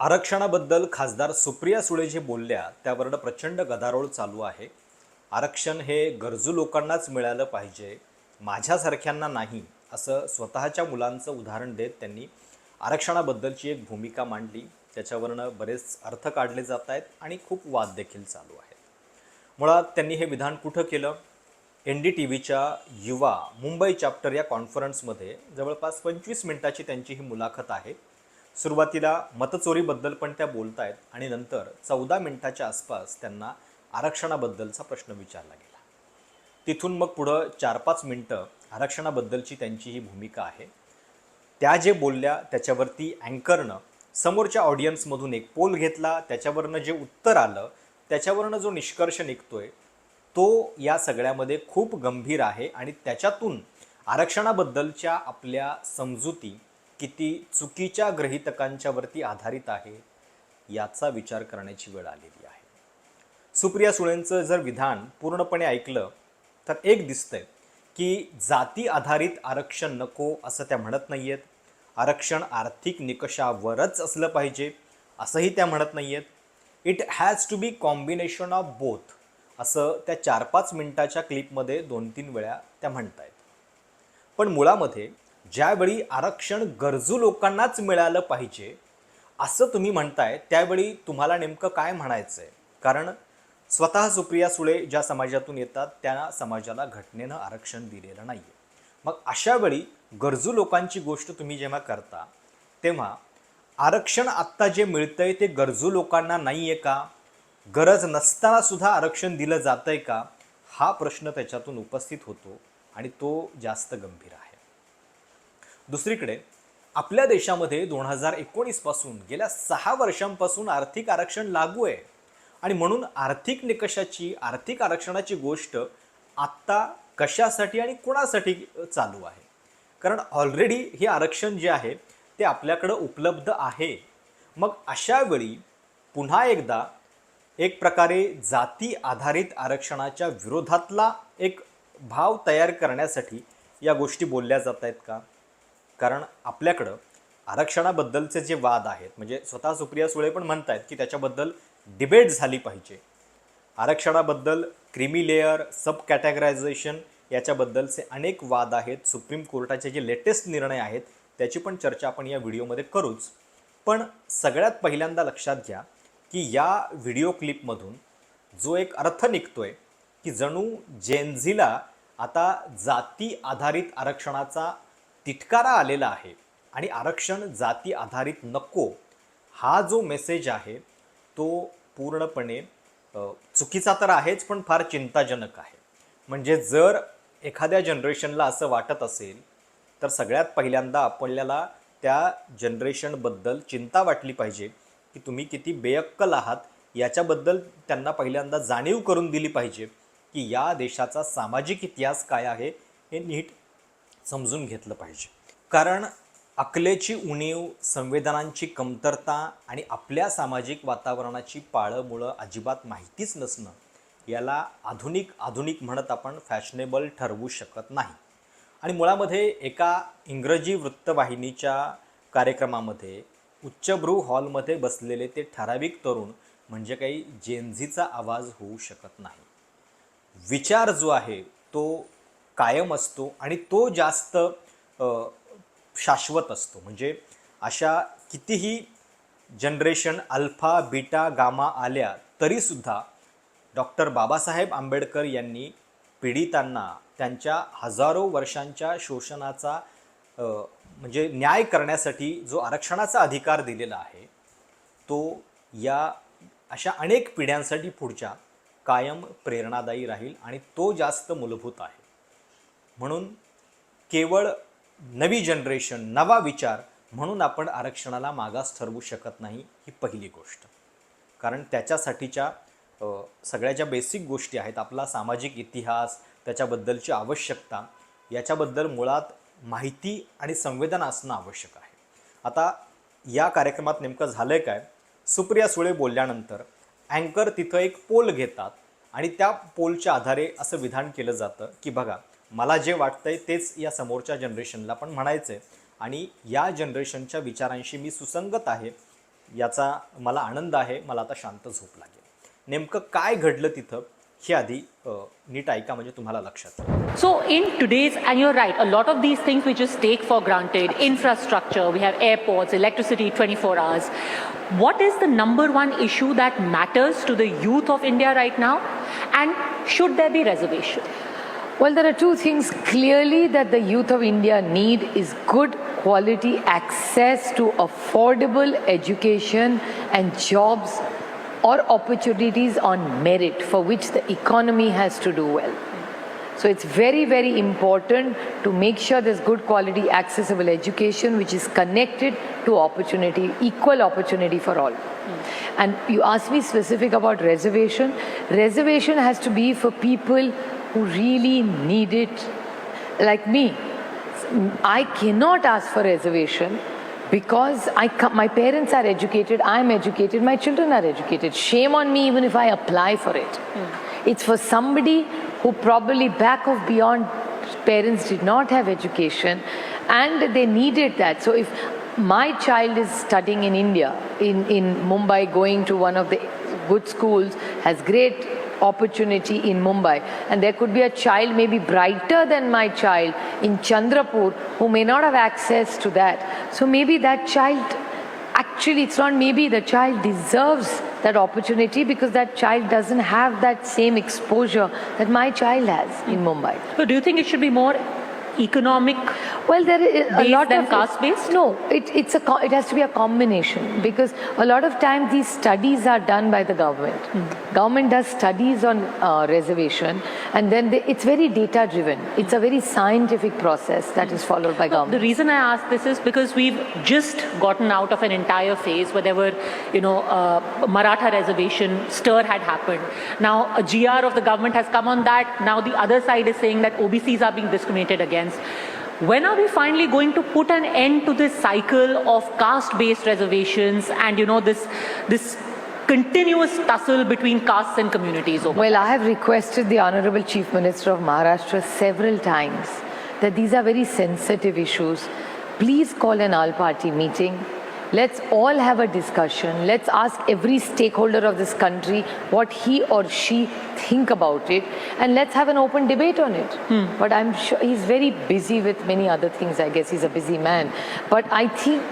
आरक्षणाबद्दल खासदार सुप्रिया सुळे जे बोलल्या त्यावरनं प्रचंड गदारोळ चालू आहे. आरक्षण हे गरजू लोकांनाच मिळालं पाहिजे माझ्यासारख्यांना नाही असं स्वतःच्या मुलांचं उदाहरण देत त्यांनी आरक्षणाबद्दलची एक भूमिका मांडली. त्याच्यावरनं बरेच अर्थ काढले जात आहेत आणि खूप वाद देखील चालू आहेत. मुळात त्यांनी हे विधान कुठं केलं? एन डी टी व्हीच्या युवा मुंबई चॅप्टर या कॉन्फरन्समध्ये जवळपास पंचवीस मिनिटाची त्यांची ही मुलाखत आहे. सुरुवातीला मतचोरीबद्दल पण त्या बोलत आहेत आणि नंतर चौदा मिनिटाच्या आसपास त्यांना आरक्षणाबद्दलचा प्रश्न विचारला गेला. तिथून मग पुढं चार पाच मिनटं आरक्षणाबद्दलची त्यांची ही भूमिका आहे. त्या जे बोलल्या त्याच्यावरती अँकरनं समोरच्या ऑडियन्समधून एक पोल घेतला त्याच्यावरनं जे उत्तर आलं त्याच्यावरनं जो निष्कर्ष निघतोय तो या सगळ्यामध्ये खूप गंभीर आहे आणि त्याच्यातून आरक्षणाबद्दलच्या आपल्या समजुती किती चुकीच्या ग्रहितकांच्यावरती आधारित आहे याचा विचार करण्याची वेळ आलेली आहे. सुप्रिया सुळेंचं जर विधान पूर्णपणे ऐकलं तर एक दिसतंय की जाती आधारित आरक्षण नको असं त्या म्हणत नाही आहेत आरक्षण आर्थिक निकषावरच असलं पाहिजे असंही त्या म्हणत नाही आहेत it has to be combination of both असं त्या चार पाच मिनिटाच्या क्लिपमध्ये दोन तीन वेळा त्या म्हणत आहेत पण मुळामध्ये ज्यावेळी आरक्षण गरजू लोकांनाच मिळालं पाहिजे असं तुम्ही म्हणताय त्यावेळी तुम्हाला नेमकं काय म्हणायचं आहे कारण स्वतः सुप्रिया सुळे ज्या समाजातून येतात त्या समाजाला घटनेनं आरक्षण दिलेलं नाही आहे मग अशा वेळी गरजू लोकांची गोष्ट तुम्ही जेव्हा करता तेव्हा आरक्षण आत्ता जे मिळतंय ते गरजू लोकांना नाही आहे का? गरज नसताना सुद्धा आरक्षण दिलं जातंय का? हा प्रश्न त्याच्यातून उपस्थित होतो आणि तो जास्त गंभीर आहे. दुसरीकडे आपल्या देशामध्ये दोन हजार एकोणीसपासून गेल्या सहा वर्षांपासून आर्थिक आरक्षण लागू आहे आणि म्हणून आर्थिक निकषाची आर्थिक आरक्षणाची गोष्ट आत्ता कशासाठी आणि कोणासाठी चालू आहे? कारण ऑलरेडी हे आरक्षण जे आहे ते आपल्याकडं उपलब्ध आहे. मग अशा वेळी पुन्हा एकदा एक प्रकारे जाती आधारित आरक्षणाच्या विरोधातला एक भाव तयार करण्यासाठी या गोष्टी बोलल्या जात आहेत का? कारण आपल्याकडं आरक्षणाबद्दलचे जे वाद आहेत म्हणजे स्वतः सुप्रिया सुळे पण म्हणत आहेत की त्याच्याबद्दल डिबेट झाली पाहिजे. आरक्षणाबद्दल क्रिमी लेअर सब कॅटेगरायझेशन याच्याबद्दलचे अनेक वाद आहेत. सुप्रीम कोर्टाचे जे लेटेस्ट निर्णय आहेत त्याची पण चर्चा आपण या व्हिडिओमध्ये करूच. पण सगळ्यात पहिल्यांदा लक्षात घ्या की या व्हिडिओ क्लिपमधून जो एक अर्थ निघतोय की जणू जेनझीला आता जाती आधारित आरक्षणाचा तिटकारा आलेला आहे आणि आरक्षण जाती आधारित नको हा जो मेसेज आहे तो पूर्णपणे चुकीचा तर आहेच पण फार चिंताजनक आहे. म्हणजे जर एखाद्या जनरेशनला असं वाटत असेल तर सगळ्यात पहिल्यांदा आपल्याला त्या जनरेशनबद्दल चिंता वाटली पाहिजे की तुम्ही किती बेअक्कल आहात याच्याबद्दल त्यांना पहिल्यांदा जाणीव करून दिली पाहिजे की या देशाचा सामाजिक इतिहास काय आहे हे नीट समजून घेतलं पाहिजे. कारण अकलेची उणीव संवेदनांची कमतरता आणि आपल्या सामाजिक वातावरणाची पाळंमुळं अजिबात माहितीच नसणं याला आधुनिक आधुनिक म्हणत आपण फॅशनेबल ठरवू शकत नाही. आणि मुळामध्ये एका इंग्रजी वृत्तवाहिनीच्या कार्यक्रमामध्ये उच्चभ्रू हॉलमध्ये बसलेले ते ठराविक तरुण म्हणजे काही जेनझीचा आवाज होऊ शकत नाही. विचार जो आहे तो कायम असतो आणि तो जास्त शाश्वत असतो. म्हणजे अशा कितीही जनरेशन अल्फा बीटा गामा आल्या तरीसुद्धा डॉक्टर बाबासाहेब आंबेडकर यांनी पीडितांना त्यांच्या हजारो वर्षांच्या शोषणाचा म्हणजे न्याय करण्यासाठी जो आरक्षणाचा अधिकार दिलेला आहे तो या अशा अनेक पिढ्यांसाठी पुढच्या कायम प्रेरणादायी राहील आणि तो जास्त मूलभूत आहे. म्हणून केवळ नवी जनरेशन नवा विचार म्हणून आपण आरक्षणाला मागास ठरवू शकत नाही ही पहिली गोष्ट. कारण त्याच्यासाठीच्या सगळ्या ज्या बेसिक गोष्टी आहेत आपला सामाजिक इतिहास त्याच्याबद्दलची आवश्यकता याच्याबद्दल मुळात माहिती आणि संवेदना असणं आवश्यक आहे. आता या कार्यक्रमात नेमकं झालं आहे काय? सुप्रिया सुळे बोलल्यानंतर अँकर तिथं एक पोल घेतात आणि त्या पोलच्या आधारे असं विधान केलं जातं की बघा मला जे वाटतं आहे तेच या समोरच्या जनरेशनला पण म्हणायचं आहे आणि या जनरेशनच्या विचारांशी मी सुसंगत आहे याचा मला आनंद आहे मला आता शांत झोप लागेल. नेमकं काय घडलं तिथं हे आधी नीट ऐका म्हणजे तुम्हाला लक्षात so in today's and your right a lot of these things which is take for granted infrastructure we have airports electricity twenty four hours what is the number one issue that matters to the youth of India right now and should there be reservation Well, there are two things clearly that the youth of India need is good quality access to affordable education and jobs or opportunities on merit for which the economy has to do well. So it's very, very important to make sure there's good quality accessible education which is connected to opportunity, equal opportunity for all. And you asked me specific about reservation. Reservation has to be for people who really need it, like me. I cannot ask for reservation because I my parents are educated, I'm educated, my children are educated. Shame on me even if I apply for it. Hmm. It's for somebody who probably back of beyond parents did not have education and they needed that. So if my child is studying in India, in, in Mumbai, going to one of the good schools, has great opportunity in Mumbai. And there could be a child maybe brighter than my child in Chandrapur who may not have access to that. So maybe that child, actually, it's not maybe, the child deserves that opportunity because that child doesn't have that same exposure that my child has in Mumbai. So, do you think it should be more economic? Well, there is a lot of caste-based? No, it, it's a it has to be a combination because a lot of times these studies are done by the government. Government does studies on uh, reservation, and then they, it's very data driven. It's a very scientific process that is followed by government. The reason I ask this is because we've just gotten out of an entire phase where there were, you know, uh, Maratha reservation stir had happened. Now a GR of the government has come on that. Now the other side is saying that OBCs are being discriminated against. When are we finally going to put an end to this cycle of caste-based reservations and you know this this continuous tussle between castes and communities over? Well, I have requested the Honorable Chief Minister of Maharashtra several times that these are very sensitive issues. Please call an all party meeting. Let's all have a discussion. Let's ask every stakeholder of this country what he or she think about it and let's have an open debate on it. But I'm sure he's very busy with many other things. I guess he's a busy man. But I think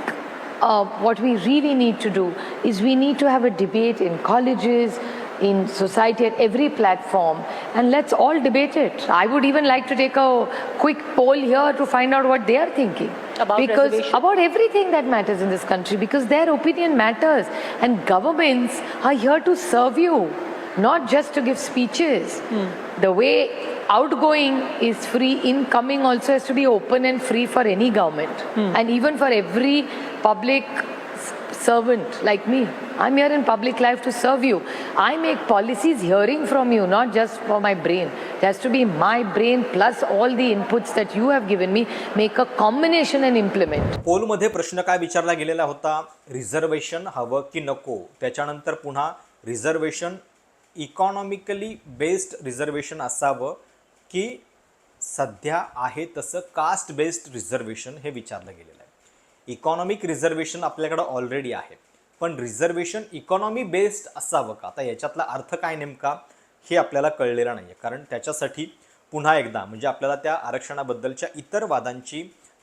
uh, what we really need to do is we need to have a debate in colleges, in society, at every platform, and let's all debate it. I would even like to take a quick poll here to find out what they are thinking. About because about everything that matters in this country, because their opinion matters, and governments are here to serve you, not just to give speeches. Hmm. The way outgoing is free, incoming also has to be open and free for any government, hmm. and even for every public servant like me. I'm here in public life to serve you. I make policies hearing from you, not just for my brain. It has to be my brain plus all the inputs that you have given me, make a combination and implement. पोलमध्ये प्रश्न काय विचारला गेलेला होता reservation हवं की नको त्याच्यानंतर पुन्हा रिझर्वेशन इकॉनॉमिकली बेस्ड रिझर्वेशन असावं की सध्या आहे तसं कास्ट बेस्ड रिझर्वेशन हे विचारलं गेलेलं इकॉनॉमिक रिझर्वेशन आपल्याकडं ऑलरेडी आहे. पण रिझर्वेशन इकॉनॉमी बेस्ड असावं का? आता याच्यातला अर्थ काय नेमका? हे आपल्याला कळलेलं नाही आहे कारण त्याच्यासाठी पुन्हा एकदा म्हणजे आपल्याला त्या आरक्षणाबद्दलच्या इतर वादांची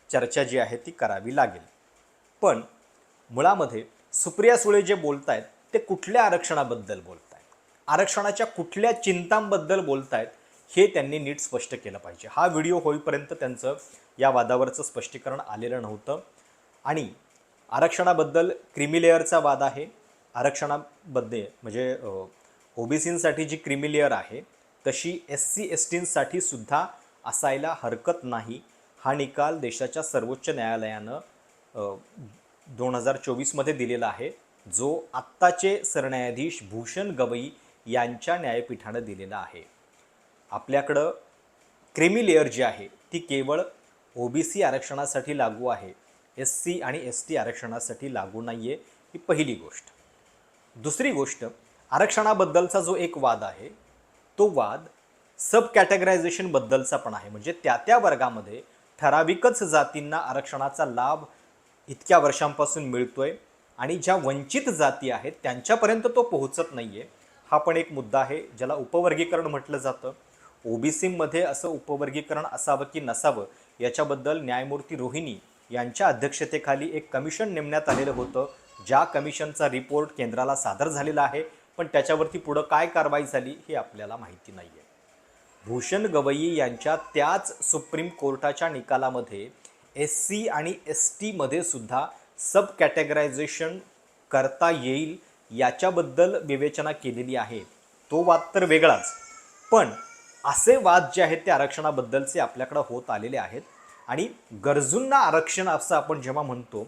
चर्चा जी आहे ती करावी लागेल. पण मुळामध्ये सुप्रिया सुळे जे बोलत आहेत ते कुठल्या आरक्षणाबद्दल बोलत आहेत आरक्षणाच्या कुठल्या चिंतांबद्दल बोलत आहेत हे त्यांनी नीट स्पष्ट केलं पाहिजे. हा व्हिडिओ होईपर्यंत त्यांचं या वादावरचं स्पष्टीकरण आलेलं नव्हतं. आणि आरक्षणाबद्दल क्रिमिलेअरचा वाद आहे. आरक्षणाबद्दल म्हणजे ओबीसींसाठी जी क्रिमिलेअर आहे तशी एस सी एस टींसाठी सुद्धा असायला हरकत नाही. हा निकाल देशाच्या सर्वोच्च न्यायालयानं दोन हजार चोवीसमध्ये दिलेला आहे. जो आत्ताचे सरन्यायाधीश भूषण गवई यांच्या न्यायपीठानं दिलेला आहे. आपल्याकडं क्रिमिलेअर जी आहे ती केवळ ओबीसी आरक्षणासाठी लागू आहे. एस सी आणि एस टी आरक्षणासाठी लागू नाही आहे ही पहिली गोष्ट. दुसरी गोष्ट आरक्षणाबद्दलचा जो एक वाद आहे तो वाद सब कॅटेगरायझेशनबद्दलचा पण आहे. म्हणजे त्या त्या वर्गामध्ये ठराविकच जातींना आरक्षणाचा लाभ इतक्या वर्षांपासून मिळतोय आणि ज्या वंचित जाती आहेत त्यांच्यापर्यंत तो पोहोचत नाही आहे हा पण एक मुद्दा आहे ज्याला उपवर्गीकरण म्हटलं जातं. ओबीसीमध्ये असं उपवर्गीकरण असावं की नसावं याच्याबद्दल न्यायमूर्ती रोहिणी यांच्या अध्यक्षतेखाली एक कमिशन नेमण्यात आलेलं होतं. ज्या कमिशनचा रिपोर्ट केंद्राला सादर झालेला आहे पण त्याच्यावरती पुढं काय कारवाई झाली हे आपल्याला माहिती नाही आहे भूषण गवई यांच्या त्याच सुप्रीम कोर्टाच्या निकालामध्ये एस सी आणि एस टीमध्ये सुद्धा सब कॅटेगरायझेशन करता येईल याच्याबद्दल विवेचना केलेली आहे. तो वाद तर वेगळाच पण असे वाद जे आहेत ते आरक्षणाबद्दलचे आपल्याकडं होत आलेले आहेत. आणि गरजूंना आरक्षण असं आपण जेव्हा म्हणतो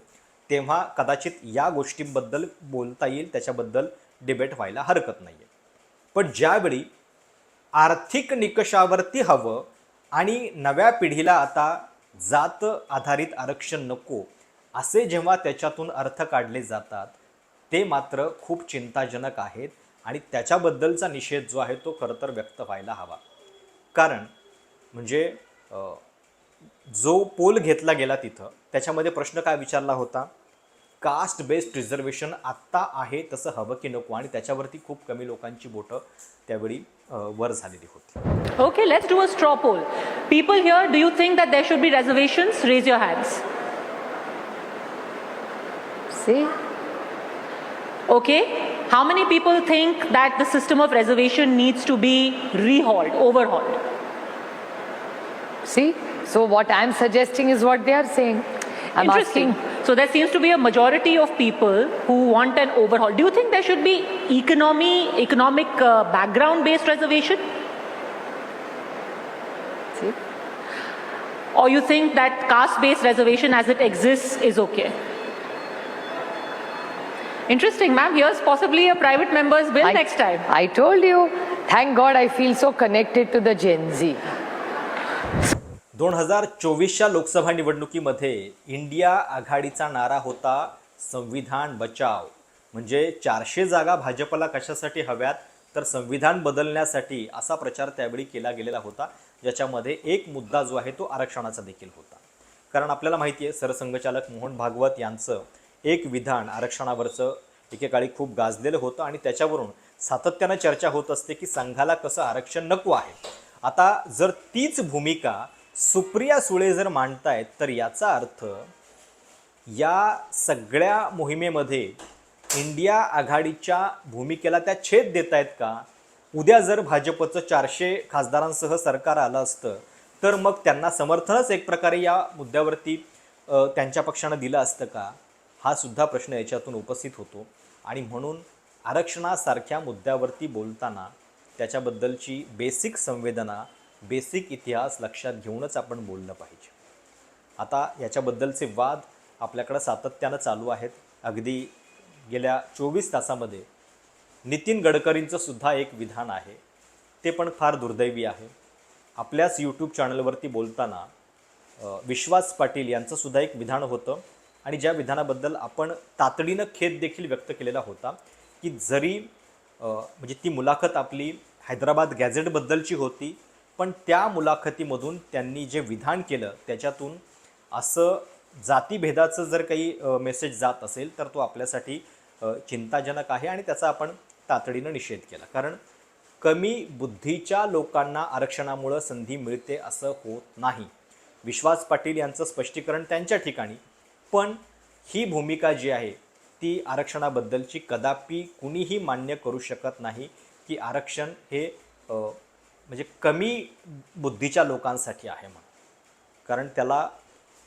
तेव्हा कदाचित या गोष्टींबद्दल बोलता येईल त्याच्याबद्दल डिबेट व्हायला हरकत नाही आहे पण ज्यावेळी आर्थिक निकषावरती हवं आणि नव्या पिढीला आता जात आधारित आरक्षण नको असे जेव्हा त्याच्यातून अर्थ काढले जातात ते मात्र खूप चिंताजनक आहेत आणि त्याच्याबद्दलचा निषेध जो आहे तो खरं तर व्यक्त व्हायला हवा. कारण म्हणजे जो पोल घेतला गेला तिथं त्याच्यामध्ये प्रश्न काय विचारला होता? कास्ट बेस्ड रिझर्वेशन आत्ता आहे तसं हवं की नको? आणि त्याच्यावरती खूप कमी लोकांची बोटं त्यावेळी वर झालेली होती. Okay let's do a straw poll people here do you think that there should be reservation raise your hand see okay how many people think that the system of reservation needs to be rehauled overhauled see So what I'm suggesting is what they are saying. I'm Interesting. asking. So there seems to be a majority of people who want an overhaul. Do you think there should be economy, economic uh, background-based reservation, See? or you think that caste-based reservation as it exists is okay? Interesting, ma'am. Here's possibly a private member's bill I, next time. I told you. Thank God I feel so connected to the Gen Z. दोन हजार चोवीसच्या लोकसभा निवडणुकीमध्ये India आघाडीचा नारा होता संविधान बचाव. म्हणजे चारशे जागा भाजपला कशासाठी हव्यात? तर संविधान बदलण्यासाठी असा प्रचार त्यावेळी केला गेलेला होता ज्याच्यामध्ये एक मुद्दा जो आहे तो आरक्षणाचा देखील होता. कारण आपल्याला माहिती आहे सरसंघचालक मोहन भागवत यांचं एक विधान आरक्षणावरचं एकेकाळी खूप गाजलेलं होतं आणि त्याच्यावरून सातत्यानं चर्चा होत असते की संघाला कसं आरक्षण नको आहे. आता जर तीच भूमिका सुप्रिया सुळे जर मांडतायत तर याचा अर्थ या सगळ्या मोहिमेमध्ये इंडिया आघाडीच्या भूमिकेला त्या छेद देत आहेत का? उद्या जर भाजपचं चारशे खासदारांसह सरकार आलं असतं तर मग त्यांना समर्थनच एक प्रकारे या मुद्द्यावरती त्यांच्या पक्षानं दिलं असतं का? हा सुद्धा प्रश्न याच्यातून उपस्थित होतो. आणि म्हणून आरक्षणासारख्या मुद्द्यावरती बोलताना त्याच्याबद्दलची बेसिक संवेदना बेसिक इतिहास लक्षात घेऊनच आपण बोललं पाहिजे. आता याच्याबद्दलचे वाद आपल्याकडं सातत्यानं चालू आहेत. अगदी गेल्या चोवीस तासामध्ये नितीन गडकरींचं सुद्धा एक विधान आहे. ते पण फार दुर्दैवी आहे. आपल्याच यूट्यूब चॅनलवरती बोलताना विश्वास पाटील यांचंसुद्धा एक विधान होतं. आणि ज्या विधानाबद्दल आपण तातडीनं खेद देखील व्यक्त केलेला होता की जरी म्हणजे ती मुलाखत आपली हैदराबाद गॅझेटबद्दलची होती पण त्या मुलाखतीमधून त्यांनी जे विधान केलं त्याच्यातून असं जातीभेदाचं जर काही मेसेज जात असेल तर तो आपल्यासाठी चिंताजनक आहे आणि त्याचा आपण तातडीनं निषेध केला. कारण कमी बुद्धीच्या लोकांना आरक्षणामुळं संधी मिळते असं होत नाही. विश्वास पाटील यांचं स्पष्टीकरण त्यांच्या ठिकाणी. पण ही भूमिका जी आहे ती आरक्षणाबद्दलची कदापि कुणीही मान्य करू शकत नाही की आरक्षण हे म्हणजे कमी बुद्धीच्या लोकांसाठी आहे म्हणून. कारण त्याला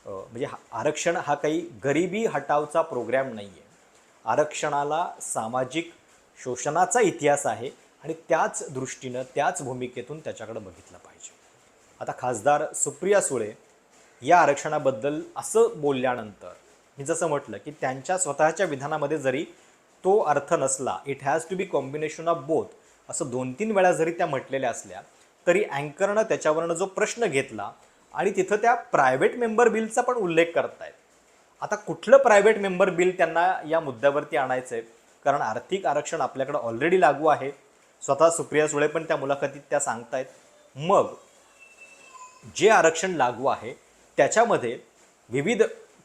म्हणजे हा- आरक्षण हा काही गरिबी हटावचा प्रोग्रॅम नाही आहे आरक्षणाला सामाजिक शोषणाचा इतिहास आहे आणि त्याच दृष्टीनं त्याच भूमिकेतून त्याच्याकडे बघितलं पाहिजे. आता खासदार सुप्रिया सुळे या आरक्षणाबद्दल असं बोलल्यानंतर मी जसं म्हटलं की त्यांच्या स्वतःच्या विधानामध्ये जरी तो अर्थ नसला it has to be combination of both असं दोन तीन वेळा जरी त्या म्हटलेल्या असल्या तरी अँकरनं त्याच्यावरनं जो प्रश्न घेतला आणि तिथं त्या प्रायव्हेट मेंबर बिलचा पण उल्लेख करतायत. आता कुठलं प्रायव्हेट मेंबर बिल त्यांना या मुद्द्यावरती आणायचं आहे कारण आर्थिक आरक्षण आपल्याकडे ऑलरेडी लागू आहे. स्वतः सुप्रिया सुळे पण त्या मुलाखतीत त्या सांगतायत. मग जे आरक्षण लागू आहे त्याच्यामध्ये विविध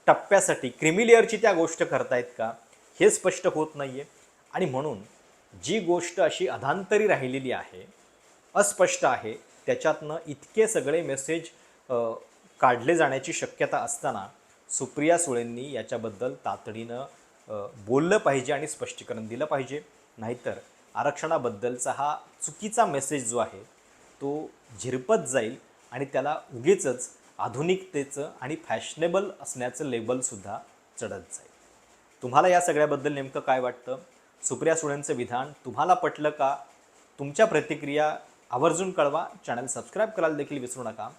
टप्प्यासाठी क्रिमिलेअरची त्या गोष्ट करतायत का? हे स्पष्ट होत नाही आहे आणि म्हणून जी गोष्ट अशी अधांतरी राहिलेली आहे अस्पष्ट आहे त्याच्यातनं इतके सगळे मेसेज काढले जाण्याची शक्यता असताना सुप्रिया सुळेंनी याच्याबद्दल तातडीनं बोललं पाहिजे आणि स्पष्टीकरण दिलं पाहिजे. नाहीतर आरक्षणाबद्दलचा हा चुकीचा मेसेज जो आहे तो झिरपत जाईल आणि त्याला उगीचच आधुनिकतेचं आणि फॅशनेबल असण्याचं लेबलसुद्धा चढत जाईल. तुम्हाला या सगळ्याबद्दल नेमकं काय वाटतं? सुप्रिया सुळेंचं विधान तुम्हाला पटलं का? तुमच्या प्रतिक्रिया आवर्जून कळवा. चॅनल सबस्क्राईब करायला देखील विसरू नका.